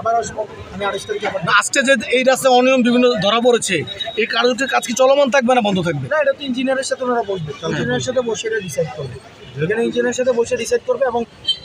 আবার আসব। আমি আঠাশ তারিখে আবার আজকে যে এই রাস্তায় অনিয়ম বিভিন্ন ধরা পড়েছে এই কারণে কাজ কি চলমান থাকবে না বন্ধ থাকবে? না এটা তো ইঞ্জিনিয়ারের সাথে ওনারা বসবে। ইঞ্জিনিয়ারের সাথে বসে এটা ডিসাইড করবে। এখানে ইঞ্জিনিয়ারের সাথে বসে ডিসাইড করবে এবং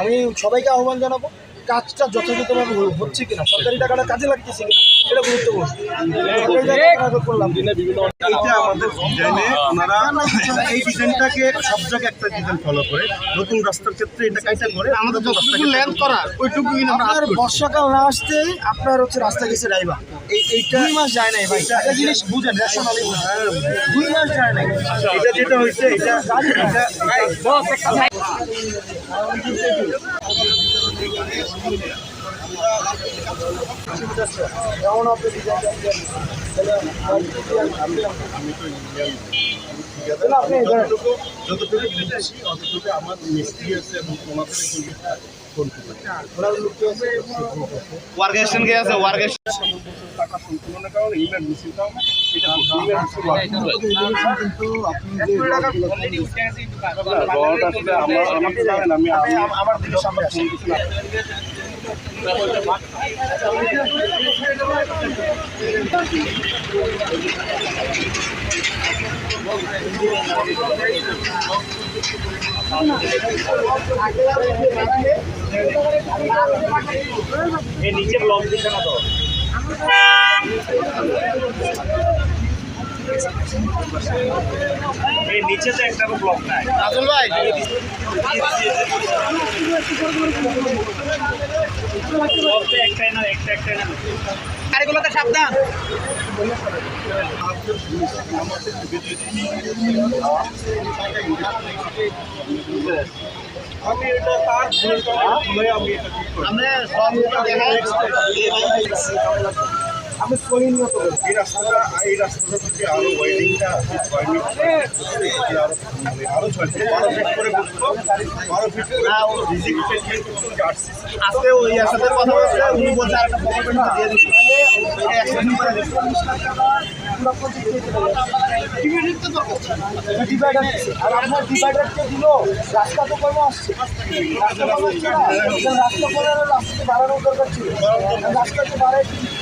আমি সবাইকে আহ্বান জানাব কাজটা যথাযথভাবে হচ্ছে কিনা সরকারি টাকাটা কাজে লাগতেছে কিনা এটা গুরুত্বপূর্ণ। আমাদের ডিজাইনে ওনারা এই ডিজাইনটাকে সব জায়গায় একটা ডিজাইন ফলো করে। নতুন রাস্তার ক্ষেত্রে এটা কাইটা করে। আমাদের যতটুকু লেন্থ করা ওইটুকু আপনার বর্ষাকাল না আসতেই আপনার হচ্ছে রাস্তা গেছে রাইবা এই এইটা দুই মাস যায় নাই ভাই। একটা জিনিস বুঝেন রেশনালি দুই মাস যায় নাই। এটা যেটা হয়েছে এটা এটা যেমন যতটুকু যতটুকু বুঝেছি অতটুকু আমার মিস্ত্রি আছে এবং ওনাদের ফোন? ওয়ার্কেশন কে আছে ওয়ার্কেশন টাকা সংতুলনের কারণে ইমার্জেন্সির কারণে এটা কিন্তু আপনি যে রড আসলে আমার আমার তো জানেন আমি আমি আমার দিকে সামনে আসেন নিচে ব্লক দিচ্ছে না তো এই নিচে তো একটা ব্লক নাই। রাজল ভাই। একটাই না একটা একটাই না। গাড়িগুলোতে সাবধান। আমি এটা তার আমি সব আমি সলিন মতো এই রাস্তাটা এই রাস্তাটা যদি আরও ওয়াইডিংটা ছয় মিনিট আরও মানে ছয় ফিট বারো ফিট করে বুঝতো বারো ফিট করে রিজিক ফেট করতো আজকে ওই একসাথে কথা বলছে উনি বলছে আর একটা মধ্যে দিয়ে দিচ্ছে। আর আপনার রাস্তা তো কমে আসছে। রাস্তা কমে আসছে? রাস্তা কমে বাড়ানোর দরকার ছিল। আমি তো driver